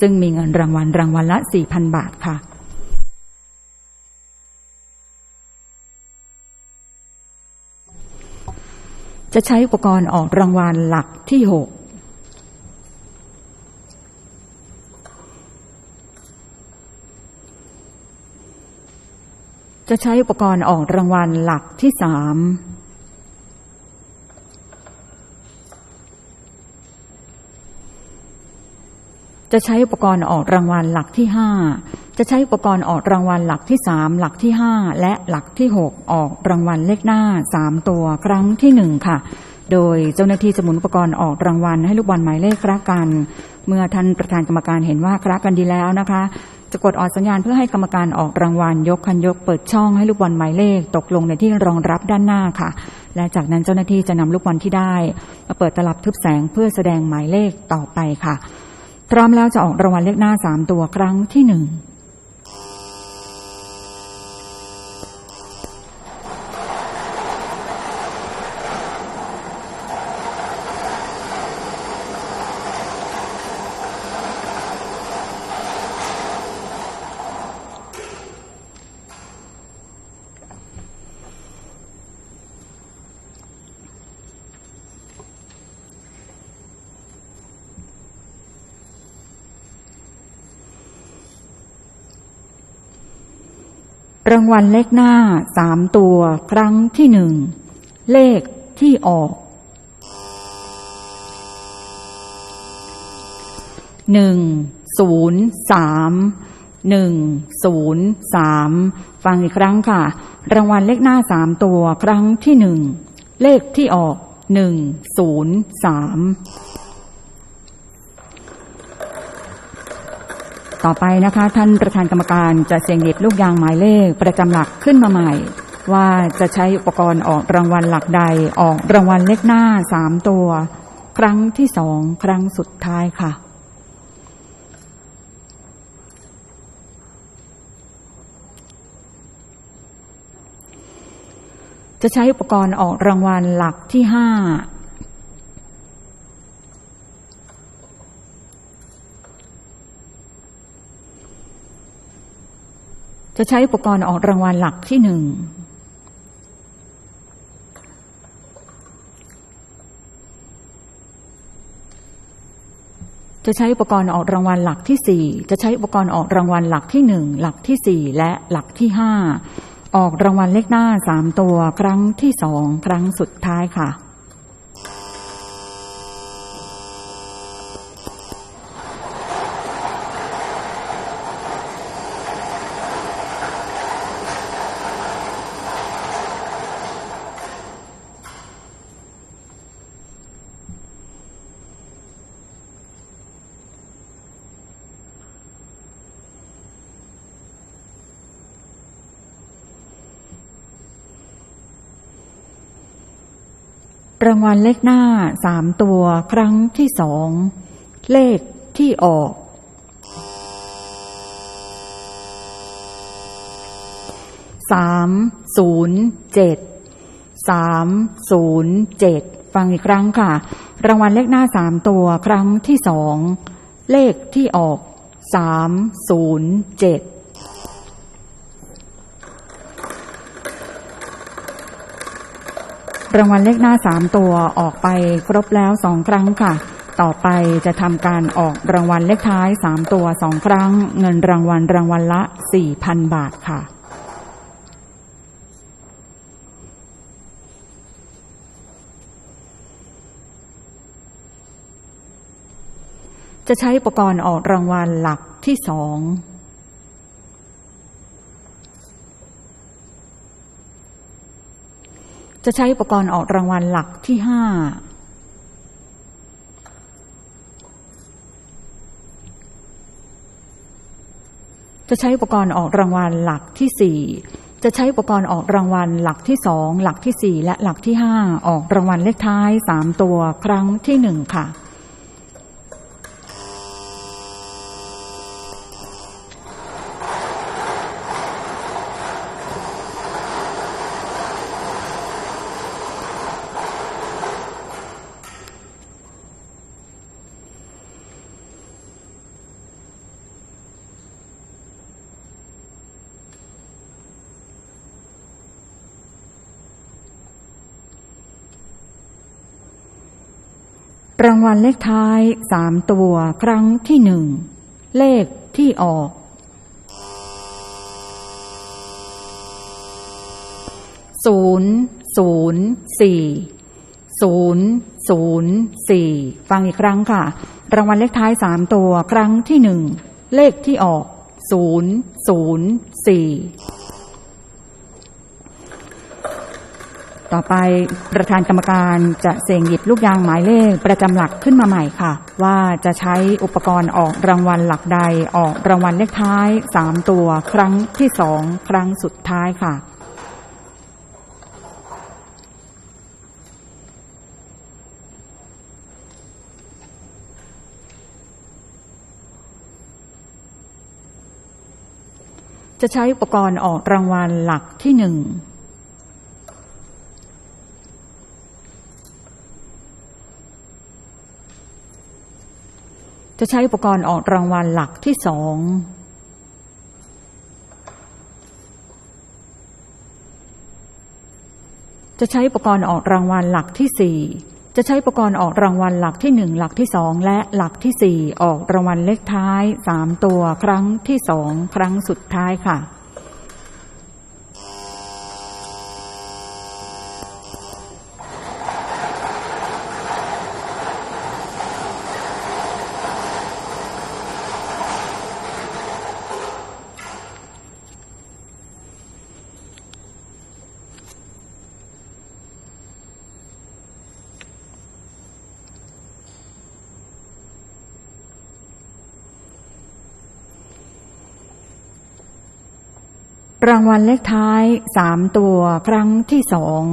ซึ่งมีเงินรางวัลรางวัลละ 4,000 บาทค่ะจะใช้อุปกรณ์ออกรางวัลหลักที่ 6 จะใช้อุปกรณ์ออกรางวัลหลักที่สาม จะใช้อุปกรณ์ออกรางวัลหลักที่ห้าจะใช้อุปกรณ์ออกรางวัลหลักที่สามหลักที่ห้าและหลักที่หกออกรางวัลเลขหน้าสามตัวครั้งที่หนึ่งค่ะ โดยเจ้าหน้าที่จะหมุนอุปกรณ์ออกรางวัลให้ลูกบอลหมายเลขคละกัน เมื่อท่านประธานกรรมการเห็นว่าคละกันดีแล้วนะคะจะกดออกสัญญาณเพื่อให้กรรมการออกรางวัลยกคันยกเปิดช่องให้ลูกบอลหมายเลขตกลงในที่รองรับด้านหน้าค่ะ และจากนั้นเจ้าหน้าที่จะนำลูกบอลที่ได้มาเปิดตลับทึบแสงเพื่อแสดงหมายเลขต่อไปค่ะ พร้อมแล้วจะออกรางวัลเลขหน้าสามตัวครั้งที่หนึ่ง รางวัลเลขหน้าสามตัวครั้งที่หนึ่ง เลขที่ออกหนึ่งศูนย์สามหนึ่งศูนย์สามฟังอีกครั้งค่ะ รางวัลเลขหน้าสามตัวครั้งที่หนึ่ง เลขที่ออกหนึ่งศูนย์สาม ต่อไปนะคะ ท่านประธานกรรมการจะเสี่ยงหยิบลูกยางหมายเลขประจำหลักขึ้นมาใหม่ ว่าจะใช้อุปกรณ์ออกรางวัลหลักใดออกรางวัลเลขหน้าสามตัว ครั้งที่สองครั้งสุดท้ายค่ะจะใช้อุปกรณ์ออกรางวัลหลักที่ห้า จะใช้อุปกรณ์ออกรางวัลหลักที่หนึ่งจะใช้อุปกรณ์ออกรางวัลหลักที่สี่จะใช้อุปกรณ์ออกรางวัลหลักที่หนึ่งหลักที่สี่และหลักที่ห้าออกรางวัลเลขหน้าสามตัว ครั้งที่สองครั้งสุดท้ายค่ะ รางวัลเลขหน้าสามตัวครั้งที่สอง เลขที่ออก สามศูนย์เจ็ดสามศูนย์เจ็ดฟังอีกครั้งค่ะ รางวัลเลขหน้าสามตัวครั้งที่สอง เลขที่ออกสามศูนย์เจ็ด รางวัลเลขหน้าสามตัวออกไปครบแล้วสองครั้งค่ะ ต่อไปจะทำการออกรางวัลเลขท้ายสามตัวสองครั้ง เงินรางวัลรางวัลละสี่พันบาทค่ะจะใช้อุปกรณ์ออกรางวัลหลักที่สอง จะใช้อุปกรณ์ออกรางวัลหลักที่ห้าจะใช้อุปกรณ์ออกรางวัลหลักที่สี่จะใช้อุปกรณ์ออกรางวัลหลักที่สองหลักที่สี่และหลักที่ห้าออกรางวัลเลขท้ายสามตัวครั้งที่หนึ่งค่ะ รางวัลเลขท้ายสามตัวครั้งที่หนึ่ง เลขที่ออกศูนย์ศูนย์สี่ศูนย์ศูนย์สี่ฟังอีกครั้งค่ะ รางวัลเลขท้ายสามตัวครั้งที่หนึ่ง เลขที่ออกศูนย์ศูนย์สี่ ต่อไปประธานกรรมการจะเสี่ยงหยิบลูกยางหมายเลขประจำหลักขึ้นมาใหม่ค่ะ ว่าจะใช้อุปกรณ์ออกรางวัลหลักใดออกรางวัลเลขท้ายสามตัว ครั้งที่สองครั้งสุดท้ายค่ะ จะใช้อุปกรณ์ออกรางวัลหลักที่หนึ่ง จะใช้อุปกรณ์ออกรางวัลหลักที่สองจะใช้อุปกรณ์ออกรางวัลหลักที่สี่จะใช้อุปกรณ์ออกรางวัลหลักที่หนึ่งหลักที่สองและหลักที่สี่ออกรางวัลเลขท้ายสามตัวครั้งที่สองครั้งสุดท้ายค่ะ รางวัลเลขท้ายสามตัวครั้งที่สอง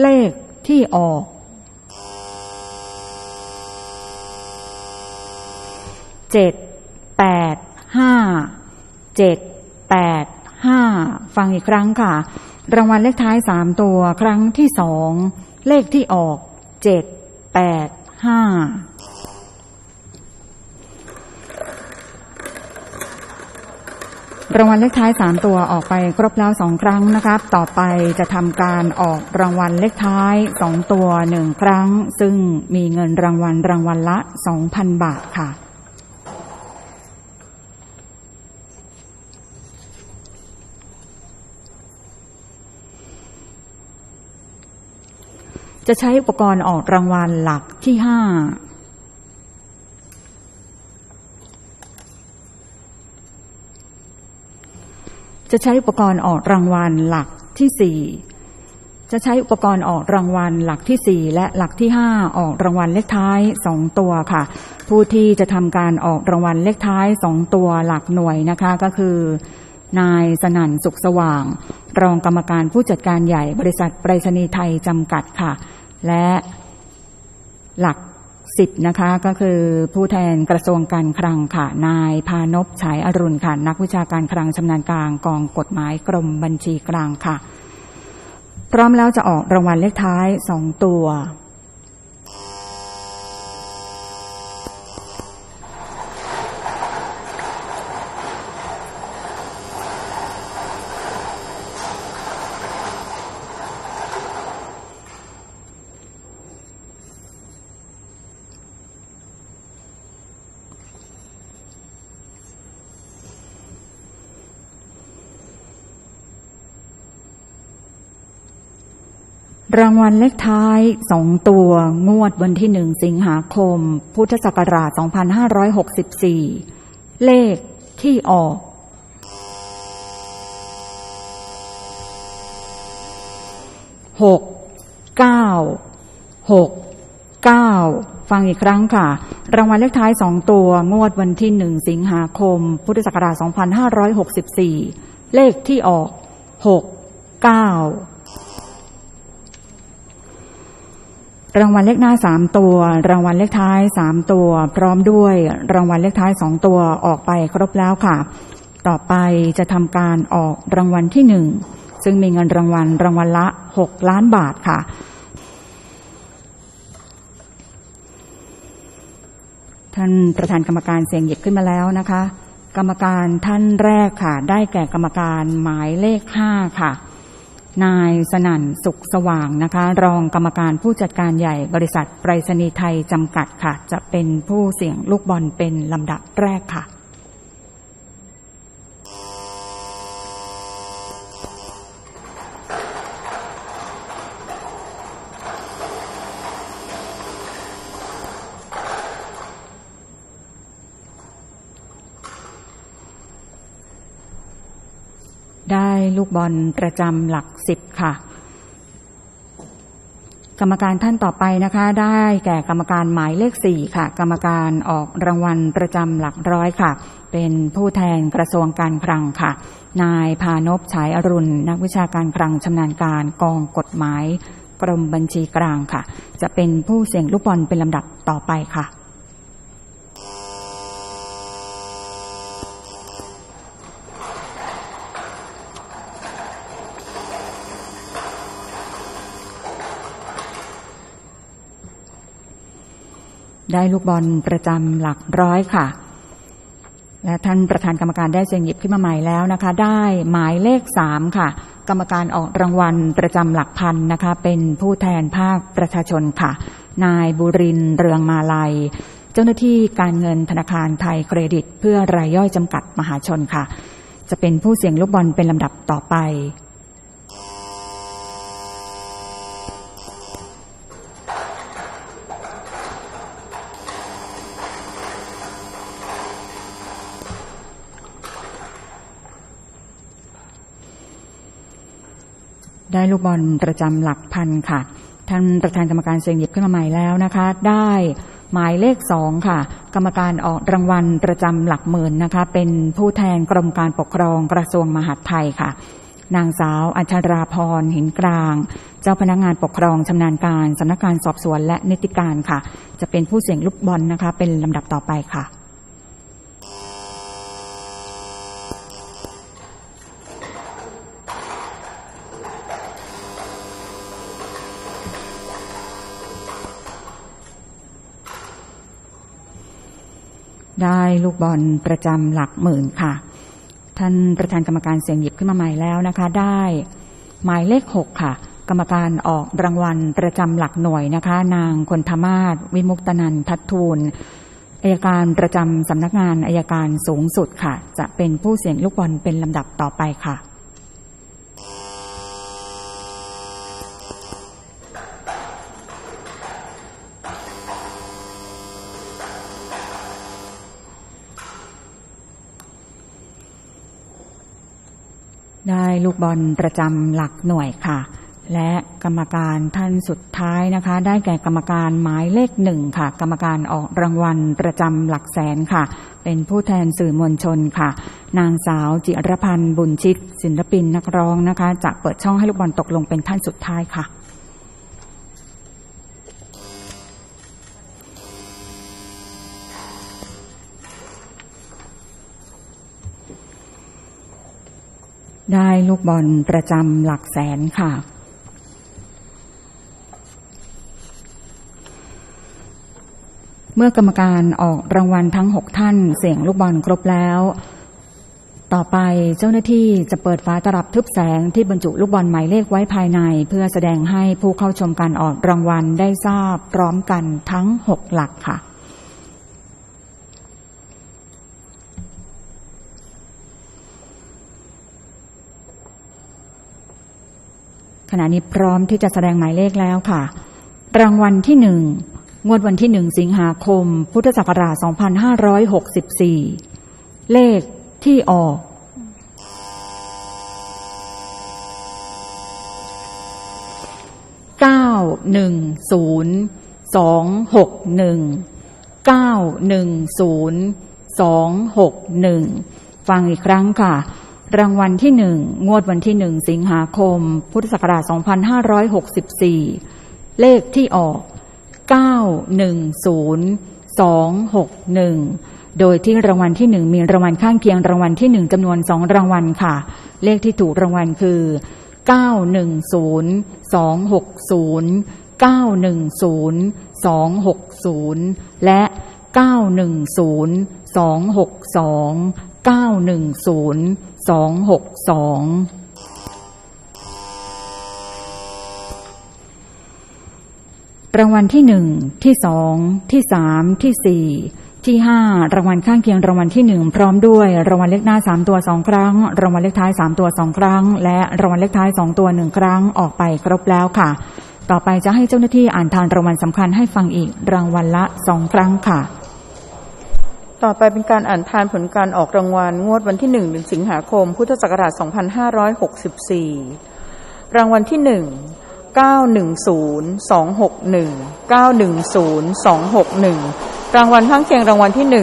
เลขที่ออก เจ็ดแปดห้าเจ็ดแปดห้าฟังอีกครั้งค่ะ รางวัลเลขท้ายสามตัวครั้งที่สอง เลขที่ออกเจ็ดแปดห้า รางวัลเลขท้ายสามตัวออกไปครบแล้วสองครั้งนะครับ ต่อไปจะทำการออกรางวัลเลขท้ายสองตัวหนึ่งครั้ง ซึ่งมีเงินรางวัลรางวัลละสองพันบาทค่ะจะใช้อุปกรณ์ออกรางวัลหลักที่ห้า จะใช้อุปกรณ์ออกรางวัลหลักที่สี่จะใช้อุปกรณ์ออกรางวัลหลักที่สี่และหลักที่ห้าออกรางวัลเลขท้ายสองตัวค่ะ ผู้ที่จะทำการออกรางวัลเลขท้ายสองตัวหลักหน่วยนะคะก็คือ นายสนั่นสุขสว่าง รองกรรมการผู้จัดการใหญ่บริษัทไปรษณีย์ไทยจำกัดค่ะ และหลัก สิบนะคะก็คือผู้แทนกระทรวงการคลังค่ะนายพานพฉายอรุณค่ะนักวิชาการคลังชำนาญการกองกฎหมายกรมบัญชีกลางค่ะ พร้อมแล้วจะออกรางวัลเลขท้ายสองตัว รางวัลเลขท้ายสองตัวงวดวันที่หนึ่งสิงหาคม พุทธศักราช 2564 เลขที่ออก หก เก้า หก เก้า ฟังอีกครั้งค่ะ รางวัลเลขท้ายสองตัวงวดวันที่หนึ่งสิงหาคม พุทธศักราช 2564 เลขที่ออก หก เก้า รางวัลเลขหน้าสามตัว รางวัลเลขท้ายสามตัว พร้อมด้วยรางวัลเลขท้ายสองตัวออกไปครบแล้วค่ะ ต่อไปจะทำการออกรางวัลที่หนึ่งซึ่งมีเงินรางวัลรางวัลละหกล้านบาทค่ะ ท่านประธานกรรมการเสียงหยิบขึ้นมาแล้วนะคะ กรรมการท่านแรกค่ะ ได้แก่กรรมการหมายเลขห้าค่ะ นายสนั่นสุขสว่างนะคะ รองกรรมการผู้จัดการใหญ่บริษัทไปรษณีย์ไทยจำกัดค่ะ จะเป็นผู้เสี่ยงลูกบอลเป็นลำดับแรกค่ะ ลูกบอลประจำหลักสิบค่ะ กรรมการท่านต่อไปนะคะ ได้แก่กรรมการหมายเลขสี่ค่ะ กรรมการออกรางวัลประจำหลักร้อยค่ะ เป็นผู้แทนกระทรวงการคลังค่ะ นายพานพฉายอรุณ นักวิชาการคลังชำนาญการกองกฎหมาย กรมบัญชีกลางค่ะ จะเป็นผู้เสี่ยงลูกบอลเป็นลำดับต่อไปค่ะ ได้ลูกบอลประจำหลักร้อยค่ะ และท่านประธานกรรมการได้เสียงหยิบขึ้นมาใหม่แล้วนะคะ ได้หมายเลขสามค่ะ กรรมการออกรางวัลประจำหลักพันนะคะ เป็นผู้แทนภาคประชาชนค่ะ นายบุรินเรืองมาลัย เจ้าหน้าที่การเงินธนาคารไทยเครดิต เพื่อรายย่อยจำกัดมหาชนค่ะ จะเป็นผู้เสี่ยงลูกบอลเป็นลำดับต่อไป ได้ลูกบอลประจำหลักพันค่ะ ท่านประธานกรรมการเสียงหยิบขึ้นมาใหม่แล้วนะคะ ได้หมายเลขสองค่ะ กรรมการออกรางวัลประจำหลักหมื่นนะคะ เป็นผู้แทนกรมการปกครองกระทรวงมหาดไทยค่ะ นางสาวอัชราพรหินกลาง เจ้าพนักงานปกครองชำนาญการสำนักงานสอบสวนและนิติการค่ะ จะเป็นผู้เสี่ยงลูกบอลนะคะ เป็นลำดับต่อไปค่ะ ได้ลูกบอลประจำหลักหมื่นค่ะ ท่านประธานกรรมการเสียงหยิบขึ้นมาใหม่แล้วนะคะ ได้หมายเลขหกค่ะ กรรมการออกรางวัลประจำหลักหน่วยนะคะ นางคนธมาศวิมุกตนันทัตทูลอายการประจำสำนักงานอายการสูงสุดค่ะ จะเป็นผู้เสียงลูกบอลเป็นลำดับต่อไปค่ะ ได้ลูกบอลประจำหลักหน่วยค่ะ และกรรมการท่านสุดท้ายนะคะ ได้แก่กรรมการหมายเลขหนึ่งค่ะ กรรมการออกรางวัลประจำหลักแสนค่ะ เป็นผู้แทนสื่อมวลชนค่ะ นางสาวจิรพันธ์บุญชิตศิลปินนักร้องนะคะ จะเปิดช่องให้ลูกบอลตกลงเป็นท่านสุดท้ายค่ะ ลูกบอลประจำหลักแสนค่ะ เมื่อกรรมการออกรางวัลทั้งหกท่านเสียงลูกบอลครบแล้ว ต่อไปเจ้าหน้าที่จะเปิดฝาตลับทึบแสงที่บรรจุลูกบอลหมายเลขไว้ภายใน เพื่อแสดงให้ผู้เข้าชมการออกรางวัลได้ทราบพร้อมกันทั้งหกหลักค่ะ ขณะนี้พร้อมที่จะแสดงหมายเลขแล้วค่ะ รางวัลที่หนึ่งงวดวันที่หนึ่งสิงหาคม พุทธศักราช 2564 เลขที่ออกเก้าหนึ่งศูนย์สองหกหนึ่งเก้าหนึ่งศูนย์สองหกหนึ่งฟังอีกครั้งค่ะ รางวัลที่หนึ่งงวดวันที่หนึ่งสิงหาคม พุทธศักราช 2564 เลขที่ออก 910261 โดยที่รางวัลที่หนึ่งมีรางวัลข้างเคียงรางวัลที่หนึ่งจำนวนสองรางวัลค่ะ เลขที่ถูกรางวัลคือ 910260 910260 และ 910262 สองหกสองรางวัลที่หนึ่งที่สองที่สามที่สี่ที่ห้ารางวัลข้างเคียงรางวัลที่หนึ่งพร้อมด้วย รางวัลเลขหน้าสามตัวสองครั้ง รางวัลเลขท้ายสามตัวสองครั้ง และรางวัลเลขท้ายสองตัวหนึ่งครั้งออกไปครบแล้วค่ะ ต่อไปจะให้เจ้าหน้าที่อ่านทานรางวัลสำคัญให้ฟังอีกรางวัลละสองครั้งค่ะ ต่อไปเป็นการอ่านทานผลการออกรางวัลงวดวันที่1เดือนสิงหาคม พุทธศักราช 2564 รางวัลที่1 910 261 910 261 รางวัลข้างเคียงรางวัลที่ 1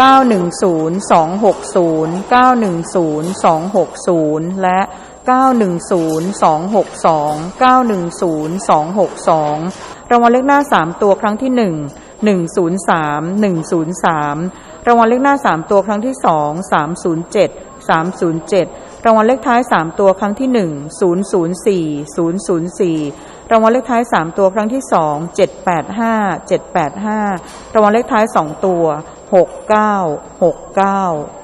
910 260 910 260 และ 910 262 910 262 รางวัลเลขหน้า 3 ตัวครั้งที่ 1 103 103 รางวัลเลขหน้า3ตัวครั้งที่2 307 307รางวัลเลขท้าย3ตัวครั้งที่1 004 004รางวัลเลขท้าย3ตัวครั้งที่2 785 785รางวัลเลขท้าย2ตัว69 69